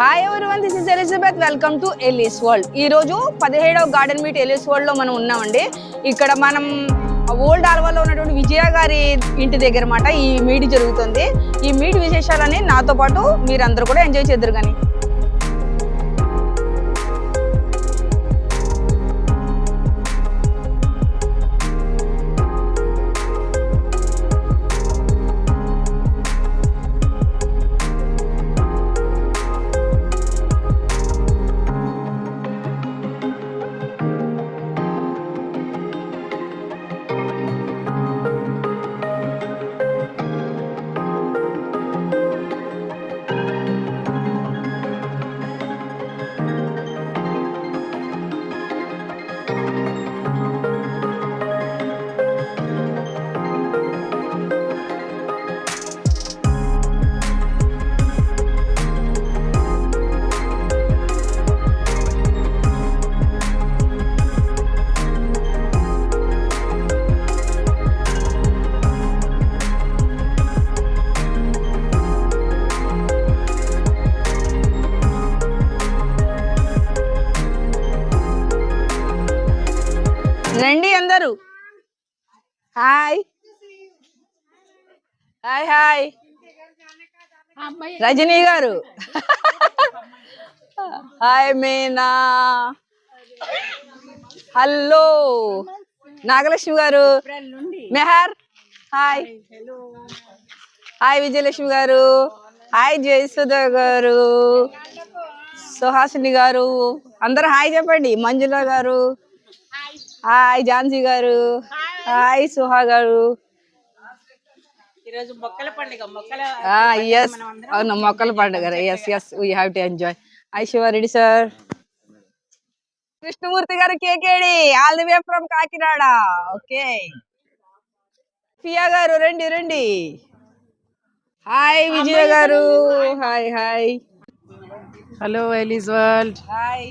Hi everyone this is Elizabeth welcome to Alice World ఈ రోజు పదిహేడవ గార్డెన్ మీట్ ఎలిస్ వరల్డ్లో మనం ఉన్నామండి. ఇక్కడ మనం ఓల్డ్ ఆల్వాలో ఉన్నటువంటి విజయ గారి ఇంటి దగ్గర మాట ఈ మీట్ జరుగుతుంది. ఈ మీట్ విశేషాలని నాతో పాటు మీరందరూ కూడా ఎంజాయ్ చేద్దరు కానీ. Hi hi. రజనీ గారు. హాయ్ మీనా. హలో. నాగలక్ష్మి గారు. మెహర్. హాయ్. హాయ్ విజయలక్ష్మి గారు. హాయ్ జయసుధ గారు. సుహాసిని గారు. అందరు హాయ్ చెప్పండి. మంజుల గారు. హాయ్ ఝాన్సీ గారు. హాయ్ సుహా గారు. ఈరోజు మొక్కల పండుగ మొక్కల ఎస్ అవును మొక్కల పండుగ yes yes we have to enjoy hi Sivareddy sir Krishnamurthy garu KKD all the way from Kakinada. Okay fear garu రండి రండి. Hi Vijaya garu hi hi hello Alice World hi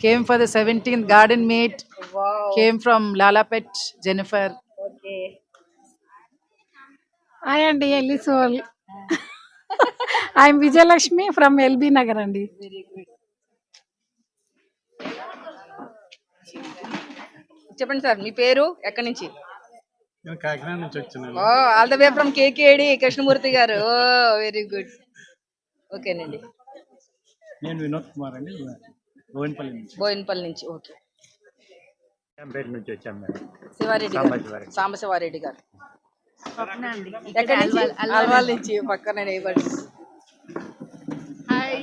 came for the seventeenth garden meet came from Lalapet Jennifer okay hi అండి ఎల్లి soul I'm Vijayalakshmi from LB Nagar అండి. చెప్పండి sir మీ పేరు ఎక్కడి నుంచి? నేను కాకినాడ నుంచి వచ్చినాను ఓ all the way from KKD Krishnamurthy garu. Oh very good ఓకేనండి. నేను వినోద్ కుమార్ అండి. గోవినపల్లి నుంచి. బోయినపల్లి నుంచి ఓకే. పేట నుంచి వచ్చాం మేడం శివారెడ్డి గారు. సాంబశివారెడ్డి. గారు. అల్వాల్ నుంచి పక్కన neighbours hi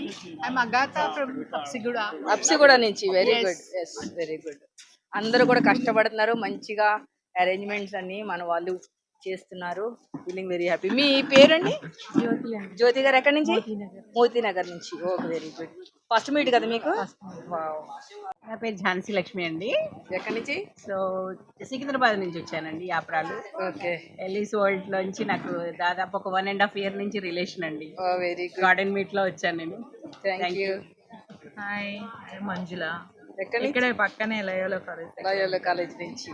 I'm Agatha from సిగుడ అప్సిగూడ నుంచి very good yes very good అందరూ కూడా కష్టపడుతున్నారు మంచిగా అరేంజ్మెంట్స్ అన్ని మన వాళ్ళు చేస్తున్నారు. ఫీలింగ్ వెరీ హ్యాపీ మీ పేరండి? జ్యోతి అండి జ్యోతి గారు ఎక్కడి నుంచి? మోతీనగర్. నుంచి. Okay very good first meet కదా మీకు? వావ్ నా పేరు ఝాన్సీ లక్ష్మి అండి. ఎక్కడి నుంచి? సో సికింద్రాబాద్ నుంచి వచ్చానండి యాప్రాలు. ఓకే ఎలీస్ వరల్డ్ లోంచి నాకు దాదాపు ఒక వన్ అండ్ హాఫ్ ఇయర్ నుంచి రిలేషన్ అండి. ఓ వెరీ గుడ్ గార్డెన్ మీట్లో వచ్చాను నేను. థ్యాంక్ యూ హాయ్ మంజుల నుంచి? ఇక్కడే పక్కనే లయోలో కాలేజ్ లయోలా కాలేజ్ నుంచి.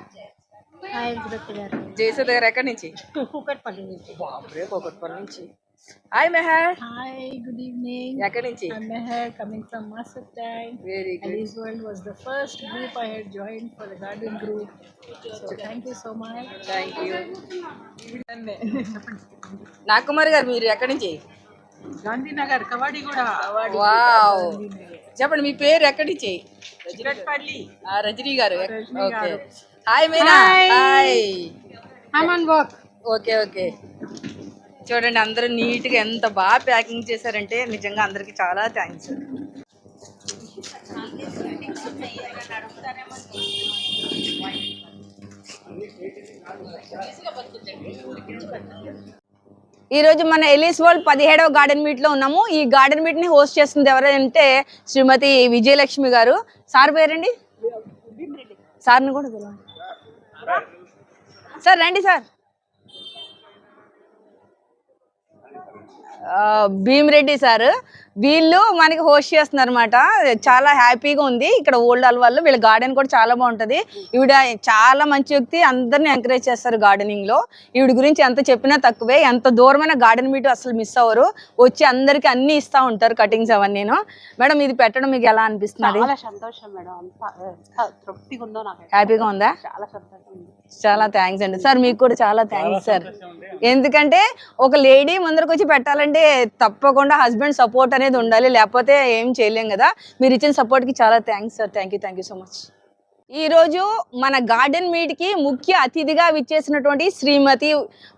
హాయ్ జ్యోతి గారు జయసుధ గారు ఎక్కడి నుంచి? కూకట్పల్లి నుంచి. బాబ్రే కోకట్పల్లి నుంచి. Hi Meher. Hi good evening. ఎక్కడి నుంచి? Meher coming from master time very good Alice World was the first group I had joined for the garden group. So thank you so much. Thank you నాకుమారి garu మీరు ఎక్కడి నుంచి? గాంధీనగర్ కవాడి కూడా wow చెప్పండి మీ పేరు ఎక్కడి నుంచి? ఆ, Rajani garu. Okay. Hi Meena hi on work. Okay okay చూడండి అందరూ నీట్గా ఎంత బాగా ప్యాకింగ్ చేశారంటే నిజంగా అందరికి చాలా థ్యాంక్స్. ఈ రోజు మన ఎలిస్ వరల్డ్ పదిహేడవ గార్డెన్ మీట్లో ఉన్నాము. ఈ గార్డెన్ మీట్ని హోస్ట్ చేస్తుంది ఎవరంటే శ్రీమతి విజయలక్ష్మి గారు. సార్ పేరండి? సార్ని కూడా పిలవండి. సార్ రండి సార్. ఆ, భీమిరెడ్డి సార్. వీళ్ళు మనకి హోస్ట్ చేస్తున్నారు అనమాట చాలా హ్యాపీగా ఉంది. ఇక్కడ ఓల్డ్ అల్వాళ్ళు వీళ్ళ గార్డెన్ కూడా చాలా బాగుంటది. ఈవిడ చాలా మంచి వ్యక్తి. అందరిని ఎంకరేజ్ చేస్తారు గార్డెనింగ్లో. ఈవిడ గురించి ఎంత చెప్పినా తక్కువే. ఎంత దూరమైన గార్డెన్ మీట్ అసలు మిస్ అవ్వరు. వచ్చి అందరికి అన్ని ఇస్తా ఉంటారు కటింగ్స్ అవన్నీ. మేడం ఇది పెట్టడం మీకు ఎలా నాకు హ్యాపీగా ఉందా? చాలా సంతోషం. ఉంది చాలా థ్యాంక్స్ అండి. సార్ మీకు కూడా చాలా థ్యాంక్స్ సార్. ఎందుకంటే ఒక లేడీ ముందరకు వచ్చి పెట్టాలంటే తప్పకుండా హస్బెండ్ సపోర్ట్ అనేది ఉండాలి లేకపోతే ఏం చేయలేం కదా. మీరు ఇచ్చిన సపోర్ట్కి చాలా thanks sir. Thank you thank you so much ఈరోజు మన గార్డెన్ మీట్కి ముఖ్య అతిథిగా విచ్చేసినటువంటి శ్రీమతి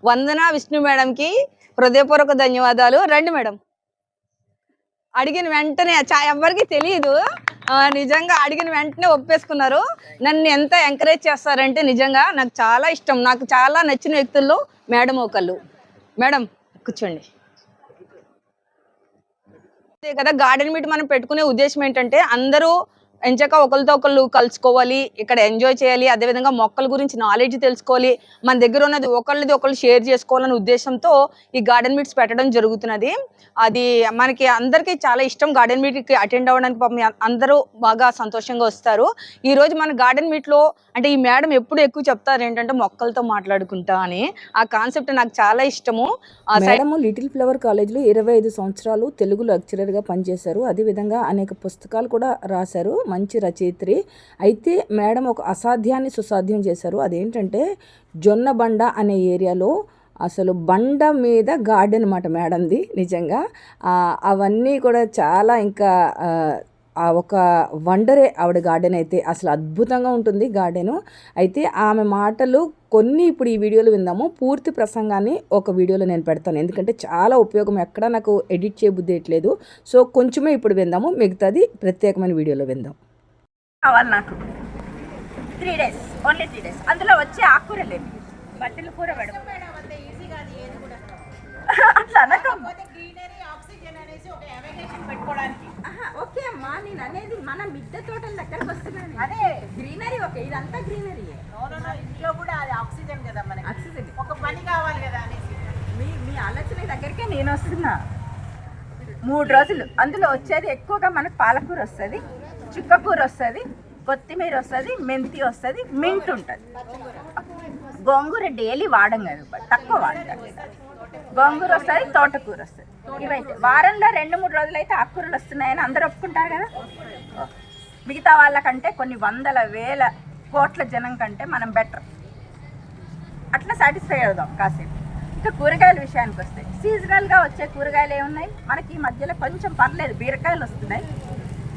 వందన విష్ణు మేడంకి హృదయపూర్వక ధన్యవాదాలు. రండి మేడం. అడిగిన వెంటనే ఎవరికి తెలియదు నిజంగా అడిగిన వెంటనే ఒప్పేసుకున్నారు. నన్ను ఎంత ఎంకరేజ్ చేస్తారంటే నిజంగా నాకు చాలా ఇష్టం. నాకు చాలా నచ్చిన వ్యక్తుల్లో మేడం ఒకళ్ళు. మేడం కూర్చోండి. అదే కదా గార్డెన్ మీట్ మనం పెట్టుకునే ఉద్దేశం ఏంటంటే అందరూ ఎంచక ఒకరితో ఒకళ్ళు కలుసుకోవాలి ఇక్కడ ఎంజాయ్ చేయాలి అదేవిధంగా మొక్కల గురించి నాలెడ్జ్ తెలుసుకోవాలి. మన దగ్గర ఉన్నది ఒకళ్ళది ఒకళ్ళు షేర్ చేసుకోవాలనే ఉద్దేశంతో ఈ గార్డెన్ మీట్స్ పెట్టడం జరుగుతున్నది. అది మనకి అందరికీ చాలా ఇష్టం గార్డెన్ మీట్కి అటెండ్ అవ్వడానికి పాపం అందరూ బాగా సంతోషంగా వస్తారు. ఈరోజు మన గార్డెన్ మీట్లో అంటే ఈ మేడం ఎప్పుడు ఎక్కువ చెప్తారు ఏంటంటే మొక్కలతో మాట్లాడుకుంటా అని. ఆ కాన్సెప్ట్ నాకు చాలా ఇష్టము. ఆ మేడం లిటిల్ ఫ్లవర్ కాలేజ్లో ఇరవై ఐదు సంవత్సరాలు తెలుగు లెక్చరర్గా పనిచేశారు. అదేవిధంగా అనేక పుస్తకాలు కూడా రాశారు. మంచి రచయిత్రి. అయితే మేడం ఒక అసాధ్యాన్ని సుసాధ్యం చేశారు. అదేంటంటే జొన్న బండ అనే ఏరియాలో అసలు బండ మీద గార్డెన్ అన్నమాట మేడంది నిజంగా. అవన్నీ కూడా చాలా ఇంకా ఆ ఒక వండరే ఆవిడ గార్డెన్ అయితే. అసలు అద్భుతంగా ఉంటుంది గార్డెను. అయితే ఆమె మాటలు కొన్ని ఇప్పుడు ఈ వీడియోలో విందాము. పూర్తి ప్రసంగాన్ని ఒక వీడియోలో నేను పెడతాను. ఎందుకంటే చాలా ఉపయోగం. ఎక్కడ నాకు ఎడిట్ చేయబుద్దేయట్లేదు సో కొంచెమే ఇప్పుడు విందాము. మిగతాది ప్రత్యేకమైన వీడియోలో విందాం. కావాలి నాకు. Three days only three days అందులో వచ్చే ఆకుకూరలేమి బట్టల కూర మేడం అట్లా అనకం. ఆహా, ఓకే అమ్మా నేను అనేది మన మిద్దె తోటల దగ్గరకు వస్తున్నాను. అదే. గ్రీనరీ ఓకే ఇదంతా గ్రీనరీ ఇంట్లో కూడా అది ఆక్సిజన్ కదా మనకి. ఆక్సిజన్ ఒక పని కావాలి కదా అనేసి. మీ మీ ఆలోచన దగ్గరికే నేను వస్తున్నా. మూడు రోజులు అందులో వచ్చేది ఎక్కువగా మనకు పాలకూర వస్తుంది చుక్కకూర వస్తుంది కొత్తిమీర వస్తుంది మెంతి వస్తుంది మింట్ ఉంటుంది. గోంగూర డైలీ వాడం కదా తక్కువ వాడతారు. గోంగూర వస్తుంది తోటకూర వస్తుంది. ఇవైతే వారంలో రెండు మూడు రోజులు అయితే ఆకుకూరలు వస్తున్నాయని అందరూ ఒప్పుకుంటారు కదా? మిగతా వాళ్ళకంటే కొన్ని వందల వేల కోట్ల జనం కంటే మనం బెటర్ అట్లా సాటిస్ఫై అవుదాం కాసేపు. ఇంకా కూరగాయల విషయానికి వస్తే సీజనల్గా వచ్చే కూరగాయలు ఏమున్నాయి? మనకి ఈ మధ్యలో కొంచెం పర్లేదు. బీరకాయలు వస్తున్నాయి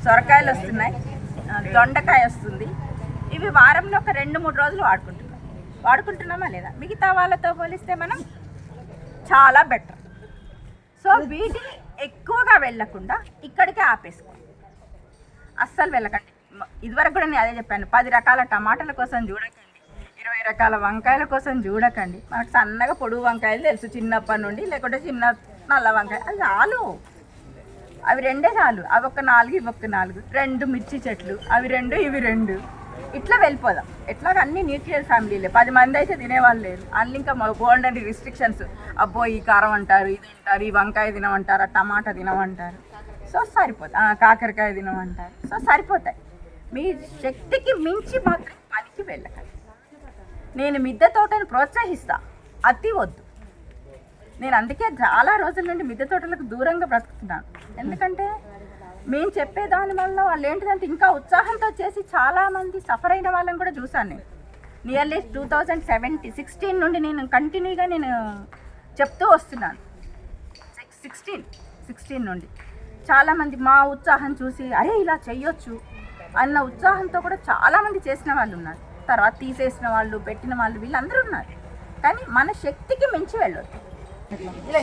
సొరకాయలు వస్తున్నాయి దొండకాయ వస్తుంది. ఇవి వారంలో ఒక రెండు మూడు రోజులు వాడుకుంటున్నాం. వాడుకుంటున్నామా లేదా? మిగతా వాళ్ళతో పోలిస్తే మనం చాలా బెటర్ సో వీటిని ఎక్కువగా వెళ్ళకుండా ఇక్కడికే ఆపేసుకోండి అస్సలు వెళ్ళకండి. ఇదివరకు కూడా నేను అదే చెప్పాను. పది రకాల టమాటాల కోసం చూడకండి. ఇరవై రకాల వంకాయల కోసం చూడకండి. మనకు సన్నగా పొడుగు వంకాయలు తెలుసు. చిన్నప్పటి నుండి లేకుంటే చిన్న నల్ల వంకాయ. అది చాలు. అవి రెండే చాలు. అవి ఒక నాలుగు ఇవి ఒక నాలుగు. రెండు మిర్చి చెట్లు. అవి రెండు ఇవి రెండు. ఇట్లా వెళ్ళిపోదాం. ఎట్లా అన్ని న్యూక్లియర్ ఫ్యామిలీలే. పది మంది అయితే తినేవాళ్ళు లేరు. అన్ని ఇంకా గోల్డ్ అండ్ రిస్ట్రిక్షన్స్. అబ్బో ఈ కారం అంటారు ఇది అంటారు ఈ వంకాయ తినమంటారు ఆ టమాటా తినమంటారు. సో సరిపోతాయి. కాకరకాయ తినమంటారు. సో సరిపోతాయి. మీ శక్తికి మించి మాత్రం పనికి వెళ్ళకండి. నేను మిద్దె తోటను ప్రోత్సహిస్తా. అతి వద్దు. నేను అందుకే చాలా రోజుల నుండి మిద్దె తోటలకు దూరంగా బ్రతుకుతున్నాను. ఎందుకంటే మేము చెప్పే దాని వల్ల వాళ్ళు ఏంటిదంటే ఇంకా ఉత్సాహంతో చేసి చాలామంది సఫర్ అయిన వాళ్ళని కూడా చూశాను నేను. Nearly two thousand seventy sixteen నుండి నేను కంటిన్యూగా నేను చెప్తూ వస్తున్నాను. సిక్స్టీన్ సిక్స్టీన్ నుండి. చాలామంది మా ఉత్సాహం చూసి అరే ఇలా చెయ్యొచ్చు అన్న ఉత్సాహంతో కూడా చాలామంది చేసిన వాళ్ళు ఉన్నారు. తర్వాత తీసేసిన వాళ్ళు పెట్టిన వాళ్ళు వీళ్ళందరూ ఉన్నారు. కానీ మన శక్తికి మించి వెళ్ళొద్దు.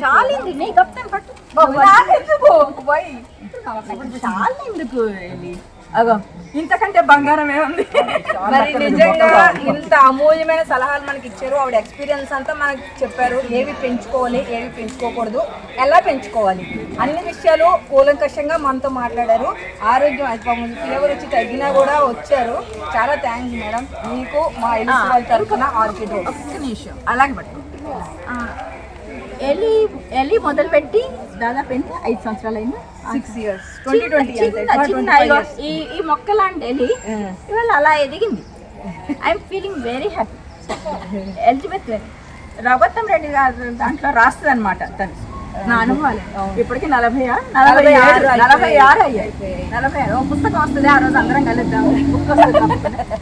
చాలింది నీ గప్తాను పట్టు. చాలెందుకు ఎలి? అగో ఇంతకంటే బంగారం ఏముంది? మరి నిజంగా ఇంత అమూల్యమైన సలహాలు మనకి ఇచ్చారు. ఆవిడ ఎక్స్పీరియన్స్ అంతా మనకి చెప్పారు. ఏవి పెంచుకోవాలి ఏవి పెంచుకోకూడదు ఎలా పెంచుకోవాలి అన్ని విషయాలు కూలంకషంగా మనతో మాట్లాడారు. ఆరోగ్యం ఫీవర్ వచ్చి తగ్గినా కూడా వచ్చారు. చాలా థ్యాంక్స్ మేడం. మీకు మా ఎలిసి వాళ్ళ తరఫున ఆర్కిడ్ ఒక్క నిమిషం. అలాగే పట్టు ఆ, ఎలి ఎలి మొదలుపెట్టి దాదాపు ఎంత? ఐదు సంవత్సరాలు అయింది సిక్స్ ఇయర్స్ ట్వంటీ ట్వంటీ ఈ ఈ మొక్క లాంటి ఎలి ఇవాళ అలా ఎదిగింది. I'm feeling very happy Elizabeth Raghuttam Reddy garu దాంట్లో రాస్తుంది అనమాట తను. నా అనుభవాలు ఇప్పటికి నలభై ఆ? నలభై ఆరు నలభై ఆరు అయ్యాయి. నలభై ఆరు. ఓ పుస్తకం వస్తుంది ఆ రోజు అందరం కలుద్దాం. బుక్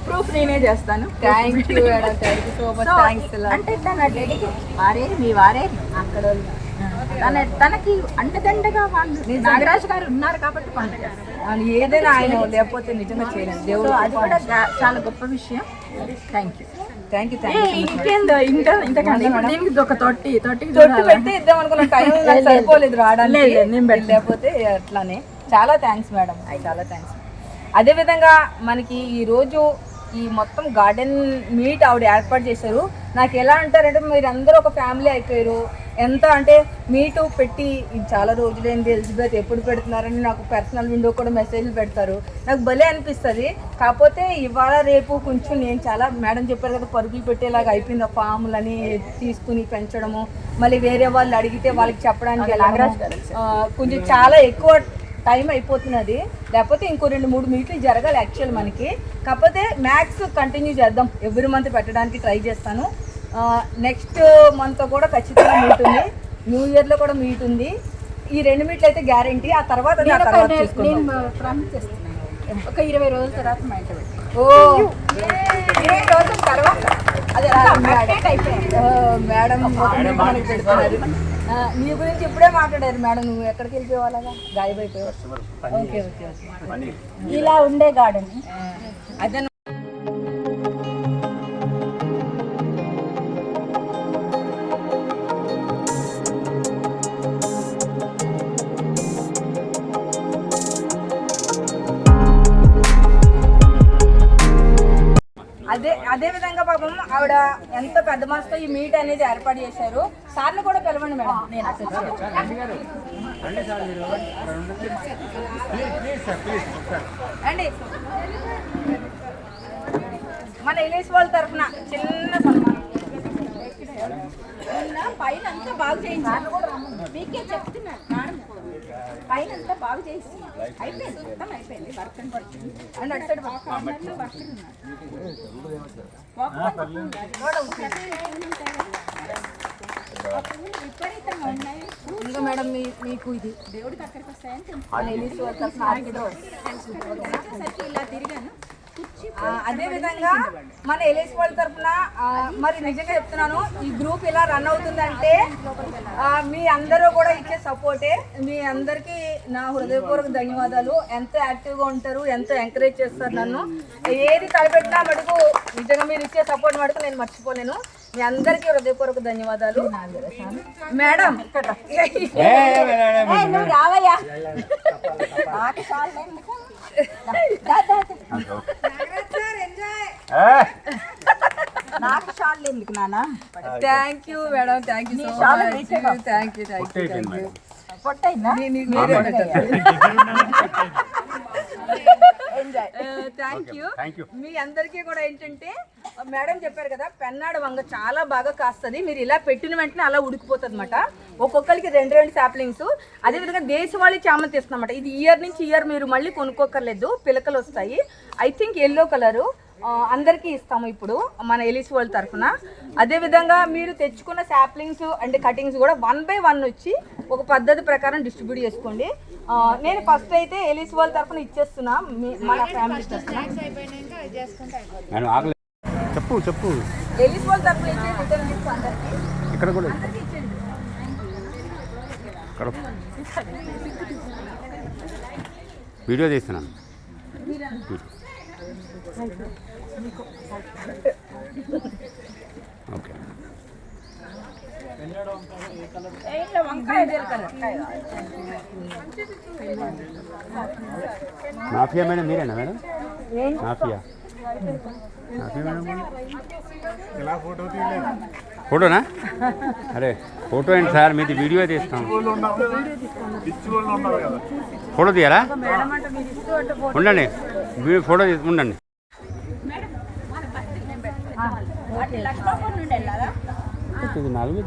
ప్రూఫ్ నేనే చేస్తాను. Thank you madam thank you so much thanks అంటే తన డెడికి వారేరి మీ వారేరి అక్కడ. తన తనకి అంటదండగా వాళ్ళు నాగరాజు గారు ఉన్నారు కాబట్టి పండుగ ఏదైనా ఆయన లేకపోతే నిజంగా చేయలేదు దేవుడు అది కూడా చాలా గొప్ప విషయం. Thank you thank you thank you ఇంకేందో ఇంకా ఇంతకంటే ఇప్పుడు దీనికి ఒక తొట్టి తొట్టికి తొట్టు చూడాలా? పెట్టి ఇద్దాం అనుకున్న టైం నాకు సరిపోలేదు రావడానికి. లేదు, లేదు, నేను. లేకపోతే అట్లానే. చాలా థ్యాంక్స్ మేడం. చాలా థ్యాంక్స్ అదే విధంగా మనకి ఈ రోజు ఈ మొత్తం గార్డెన్ మీట్ ఆవిడ ఏర్పాటు చేశారు. నాకు ఎలా అంటారంటే మీరు అందరూ ఒక ఫ్యామిలీ అయిపోయారు. ఎంత అంటే మీటు పెట్టి చాలా రోజులైంది ఎలిజబెత్ ఎప్పుడు పెడుతున్నారని నాకు పర్సనల్ విండో కూడా మెసేజ్లు పెడతారు. నాకు భలే అనిపిస్తుంది. కాకపోతే ఇవాళ రేపు కొంచెం నేను చాలా మేడం చెప్పారు కదా పరుగులు పెట్టేలాగా అయిపోయింది. ఆ ఫాములని తీసుకుని పెంచడము మళ్ళీ వేరే వాళ్ళు అడిగితే వాళ్ళకి చెప్పడానికి. ఆ, కొంచెం చాలా ఎక్కువ టైం అయిపోతున్నది. లేకపోతే ఇంకో రెండు మూడు మీట్లు జరగాలి యాక్చువల్ మనకి. కాకపోతే మ్యాథ్స్ కంటిన్యూ చేద్దాం. ఎవ్రీ మంత్ పెట్టడానికి ట్రై చేస్తాను. నెక్స్ట్ మంత్ కూడా ఖచ్చితంగా మీట్ ఉంది. న్యూ ఇయర్లో కూడా మీట్ ఉంది. ఈ రెండు మీట్లు అయితే గ్యారంటీ ఆ తర్వాత నా తర్వాత చూసుకుందాం. నేను ప్రామిస్ చేస్తున్నాను. ఒక ఇరవై రోజుల తర్వాత మా ఇంట్లో పెడతాను. ఓ! ఇరవై రోజుల తర్వాత అదే మేడం నీ గురించి ఇప్పుడే మాట్లాడారు మేడం. నువ్వు ఎక్కడికి వెళ్ళిపోవాలగా ఓకే ఓకే ఇలా ఉండే గార్డెన్. అదే అదే అదే విధంగా పాపం ఆవిడ ఎంత పెద్ద మనసుతో ఈ మీట్ అనేది ఏర్పాటు చేశారు. సార్ని కూడా పిలవండి మేడం. నేను అండి మన ఎలీస్ వాళ్ళ తరఫున చిన్న సన్మానం. పైన అంతా బాగు చేయించాను మీకే చెప్తున్నాను పైన అంతా బాగు చేసి అయిపోయింది మొత్తం అయిపోయింది వర్క్ అండ్ వర్క్ అండ్ అటు సైడ్ పక్క. విపరీతంగా ఉన్నాయి. ఇంకా మేడం మీ మీకు ఇది. దేవుడికి అక్కడికి వస్తాయని తెలుసు ఇలా తిరిగాను. అదేవిధంగా అదే విధంగా మన ఎల్ఐసి వాళ్ళ తరఫున మరి నిజంగా చెప్తున్నాను ఈ గ్రూప్ ఇలా రన్ అవుతుందంటే అంటే మీ అందరూ కూడా ఇచ్చే సపోర్టే. మీ అందరికీ నా హృదయపూర్వక ధన్యవాదాలు. ఎంత యాక్టివ్గా ఉంటారు ఎంత ఎంకరేజ్ చేస్తారు నన్ను. ఏది తలపెట్టినా మటుకు నిజంగా మీరు ఇచ్చే సపోర్ట్ మటుకు నేను మర్చిపోలేను. మీ అందరికీ హృదయపూర్వక ధన్యవాదాలు. మేడం ఏయ్, నువ్వు రావయ్యా. నాకు షాల్ ఎందుకు నాన్న? Thank you madam thank you so చాలా మచ్ నీట్గా. Thank you thank you thank you పొట్టయిందా thank you మీ అందరికీ కూడా ఏంటంటే మేడం చెప్పారు కదా పెన్నాడ వంగ చాలా బాగా కాస్తుంది. మీరు ఇలా పెట్టిన వెంటనే అలా ఉడికిపోతుంది అనమాట ఒక్కొక్కరికి రెండు రెండు సాప్లింగ్స్ అదేవిధంగా దేశవాళీ చామంతి ఇస్తున్నమాట ఇది ఇయర్ నుంచి ఇయర్ మీరు మళ్ళీ కొనుక్కోకర్లేదు పిలకలు వస్తాయి. ఐ థింక్ ఎల్లో కలరు అందరికీ ఇస్తాము ఇప్పుడు మన ఎలిస్ వరల్డ్ తరఫున. అదేవిధంగా మీరు తెచ్చుకున్న సాప్లింగ్స్ అంటే కటింగ్స్ కూడా వన్ బై వన్ వచ్చి ఒక పద్ధతి ప్రకారం డిస్ట్రిబ్యూట్ చేసుకోండి. నేను ఫస్ట్ అయితే ఎలిస్ వరల్డ్ తరఫున ఇచ్చేస్తున్నా. మీ- మన ఫ్యామిలీ చెప్పు చెప్పు. ఎలిస్ వరల్డ్ తరఫున ఇచ్చే రిటర్న్ గిఫ్ట్స్ అందరికీ. ఇక్కడ కూడా. అందరికీ ఇచ్చేయండి. ఇక్కడ. వీడియో తీస్తున్నాను ఓకే. మాఫియా మేడం మీరేనా మేడం? మాఫియా. మాఫియా మేడం ఫోటోనా? అరే ఫోటో ఏంటి సార్? మీది వీడియో తీస్తాం. ఫోటో తీయాలా? ఉండండి. ఫోటో ఉండండి. ఇది నాలుగు.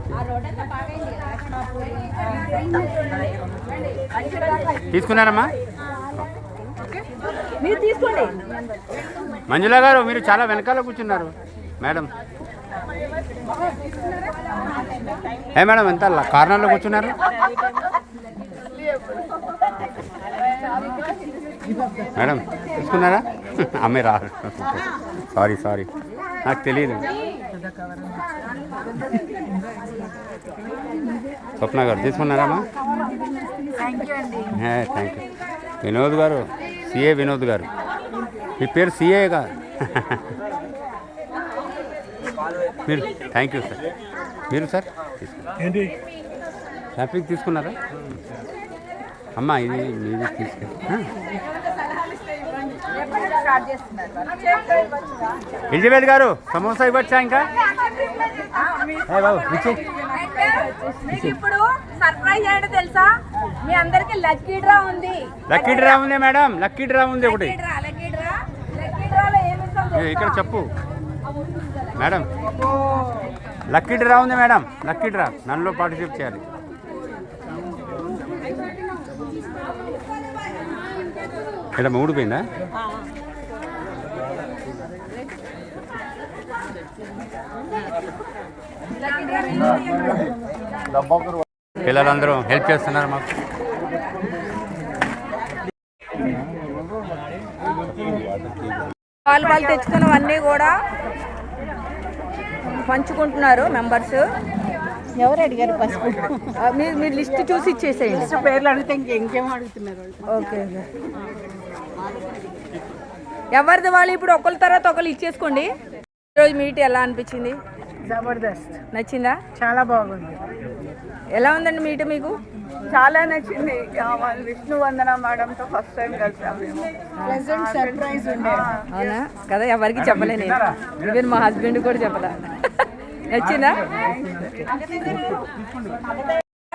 తీసుకున్నారమ్మా? మంజుల గారు మీరు చాలా వెనకాల కూర్చున్నారు. మేడం. ఏ మేడం ఎంత కార్నర్లో కూర్చున్నారు? మేడం తీసుకున్నారా? అమ్మాయి రా. సారీ సారీ నాకు తెలియదు స్వప్న గారు తీసుకున్నారమ్మా థ్యాంక్ యూ వినోద్ గారు సిఏ వినోద్ గారు. మీ పేరు సిఏగా? మీరు థ్యాంక్ యూ సార్ మీరు సార్ ఏంటి? ట్రాఫిక్ తీసుకున్నారా? అమ్మా ఇది మీది తీసుకెళ్ళి. ఎలిజబెత్ గారు సమోసా ఇవ్వచ్చా ఇంకా? ఇప్పుడు సర్ప్రైజ్ ఏంటో తెలుసా? మీ అందరికి లక్కీ డ్రా ఉంది. లక్కీ డ్రా ఉంది మేడం లక్కీ డ్రా ఉంది ఒకటి. ఇక్కడ చెప్పు. మేడం లక్కీ డ్రా ఉంది మేడం లక్కీ డ్రా నన్నులో పార్టిసిపేట్ చేయాలి. మేడం ఊడిపోయిందా పిల్లలందరూ హెల్ప్ చేస్తున్నారు మాకు. వాళ్ళు వాళ్ళు తెచ్చుకున్నవన్నీ కూడా పంచుకుంటున్నారు మెంబర్స్. ఎవరు అడిగారు పసుపు మీరు మీరు లిస్ట్ చూసి ఇచ్చేసేయండి. పేర్లు అడిగితే ఇంక- అడుగుతున్నారు ఓకే. ఎవరిది వాళ్ళు ఇప్పుడు ఒకరి తర్వాత ఒకరు ఇచ్చేసుకోండి. ఈరోజు మీట్ ఎలా అనిపించింది? జబర్దస్త్. నచ్చిందా? చాలా బాగుంది. ఎలా ఉందండి మీట్ మీకు? చాలా నచ్చింది. ఆ, వాళ్ళ విష్ణు వందన మేడంతో ఫస్ట్ టైం కలిసాం మేము. ప్రెసెంట్ సర్ప్రైజ్ ఉండే అవునా? కదా ఎవరికి చెప్పలే నేను. ఈవెన్ మా హస్బెండ్ కూడా చెప్పలా. నచ్చిందా?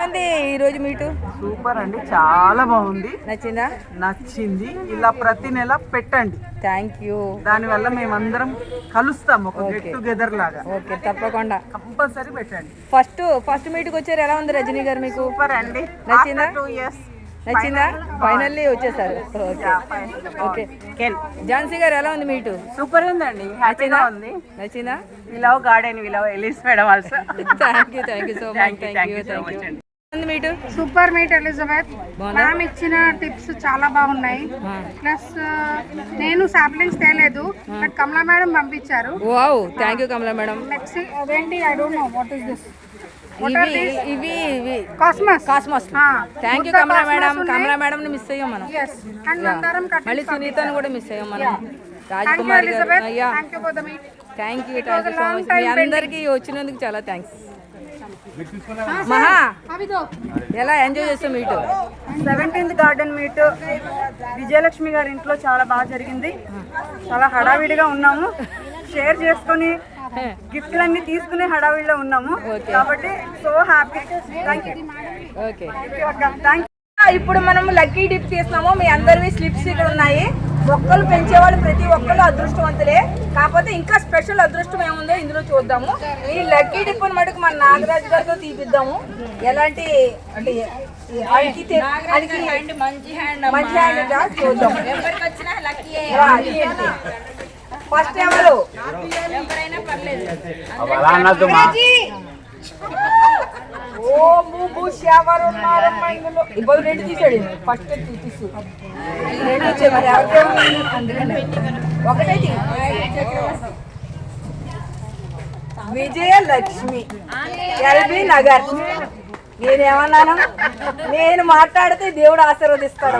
ఉంది ఈరోజు మీటు? సూపర్ అండి చాలా బాగుంది. నచ్చిందా? నచ్చింది. ఇలా ప్రతి నెల పెట్టండి. థ్యాంక్ యూ దానివల్ల మేమందరం కలుస్తాం ఒక గెట్. టుగెదర్ లాగా. ఓకే తప్పకుండా. కంపల్సరీ పెట్టండి. ఫస్ట్ ఫస్ట్ మీట్కి వచ్చారు ఎలా ఉంది రజనీ గారు మీకు? సూపర్ అండి. నచ్చిందా? టూ ఇయర్స్ నచ్చిందా? ఫైనల్లీ వచ్చేసారు. ఓకే ఓకే ఝాన్సీ గారు ఎలా ఉంది మీటు? సూపర్ ఉందండి. హ్యాపీగా నచ్చిందా? ఉంది. నచ్చిందా? We love garden we love Alice madam also thank you thank you so much thank you thank you super meet Elizabeth? Ma'am ఇచ్చిన టిప్స్ చాలా బాగున్నాయి. ప్లస్ నేను సాప్లింగ్స్ తేలేదు బట్ కమలా మేడం పంపించారు. Wow thank you Kamala madam. Next అదేంటి? I don't know what is this ఇవి ఇవి ఇవి. Cosmos cosmos. Thank you Kamala madam. Kamala madam ని మిస్ అయ్యాం మనం. మళ్ళీ సునీతను కూడా మిస్ అయ్యాం మనం. Thank you Rajakumari garu. అయ్యా. థ్యాంక్ థ్యాంక్ సో మచ్ మీ అందరికీ వచ్చినందుకు చాలా థ్యాంక్స్ మహా. ఎలా ఎంజాయ్ చేస్తాం meet? Seventeenth garden meet. Vijayalakshmi గారి ఇంట్లో చాలా బాగా జరిగింది. చాలా హడావిడిగా ఉన్నాము. షేర్ చేసుకొని గిఫ్ట్లన్నీ తీసుకునే హడావిడిలో ఉన్నాము. కాబట్టి so happy. Thank you okay. Thank ఇప్పుడు మనం లక్కీ డిప్ తీస్తున్నాము మీ అందరివి స్లిప్స్ ఇక్కడ ఉన్నాయి. మొక్కలు పెంచేవాళ్ళు ప్రతి ఒక్కరు అదృష్టవంతులే. కాకపోతే ఇంకా స్పెషల్ అదృష్టం ఏముందో ఇందులో చూద్దాము. ఈ లక్కీ డిప్ మటుకు మన నాగరాజు గారితో తీపిద్దాము. ఎలాంటి అంటే మంచి హ్యాండ్ చూద్దాం. ఫస్ట్ ఎవరు? ఓ ఉన్నారమ్మా ఇందులో. ఇబ్బంది రెండు తీసాడు. ఫస్ట్ తీసు రెండు మరి. అందుకని. ఒకటే. విజయలక్ష్మి. ఎల్బి నగర్. నేనేమన్నాను? నేను మాట్లాడితే దేవుడు ఆశీర్వదిస్తాడు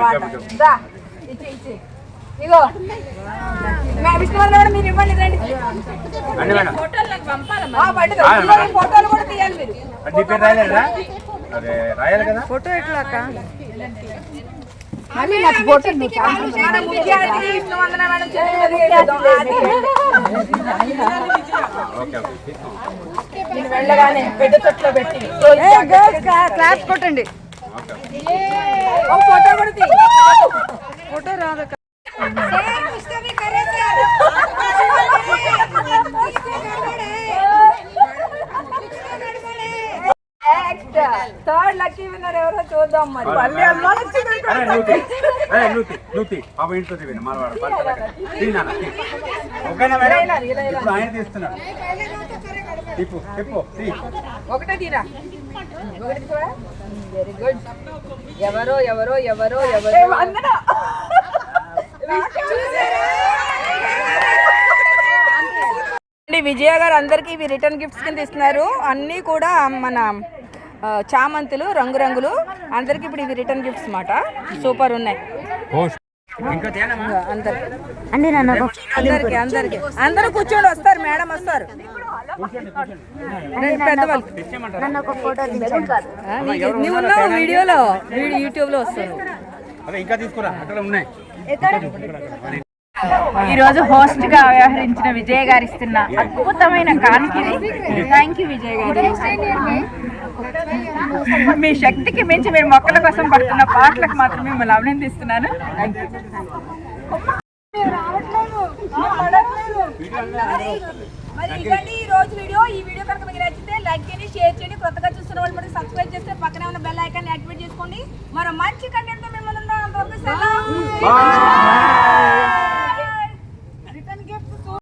ఇచ్చి ఇచ్చి. ఇగో. విష్ణువర్ధన్ మీరు ఇవ్వండి రండి. ఫోటోలు నీ పేరు రాయలేదా? అదే రాయాలి కదా? ఫోటో ఎట్లా అక్క? మళ్ళీ నాకు ఫోటో వెళ్ళగానే పెద్ద తొట్లో పెట్టి క్లాస్ కొట్టండి. ఫోటో కూడా తీ. ఫోటో రాదు థర్డ్ లక్కీ విన్నర్ ఎవరో చూద్దాం మరి. తీ. పాప ఇంట్లో తిరిగి మనవాడు పలకలక. తీ నాన్న, తీ. ఓకేనా మేడం? ఇప్పుడు ఆయన తీస్తున్నాడు. తిప్పు తిప్పు తీ. ఒకటే తీరా? వెరీ గుడ్ ఎవరో ఎవరో ఎవరో ఎవరో. అండి విజయ గారు అందరికీ ఇవి రిటర్న్ గిఫ్ట్స్ కింద ఇస్తున్నారు. అన్నీ కూడా మన చామంతులు రంగురంగులు. అందరికి ఇప్పుడు ఇవి రిటర్న్ గిఫ్ట్స్ మాట సూపర్ ఉన్నాయి. అందరికి అందరికి. అందరూ కూర్చోండి వస్తారు మేడం వస్తారు. పెద్దవాళ్ళు. నువ్వు ఉన్నావు వీడియోలో. వీడియో యూట్యూబ్లో ఉన్నాయి. ఈ రోజు హోస్ట్గా వ్యవహరించిన విజయ్ గారు ఇస్తున్న అద్భుతమైన కానుక థ్యాంక్ యూ విజయ్ గారు. మీ శక్తికి మించి మీరు మొక్కల కోసం పడుతున్న పాటలకు మాత్రం మిమ్మల్ని అభినందిస్తున్నాను థ్యాంక్ మరి ఈ రోజు వీడియో ఈ వీడియో కనుక మీకు నచ్చితే లైక్ చేయండి షేర్ చేయండి కొత్తగా చూస్తున్న వాళ్ళు మనకి సబ్స్క్రైబ్ చేస్తే పక్కనే ఉన్న బెల్ ఐకాన్ యాక్టివేట్ చేసుకోండి మరో మంచి కంటెంట్తో మిమ్మల్ని. Bye.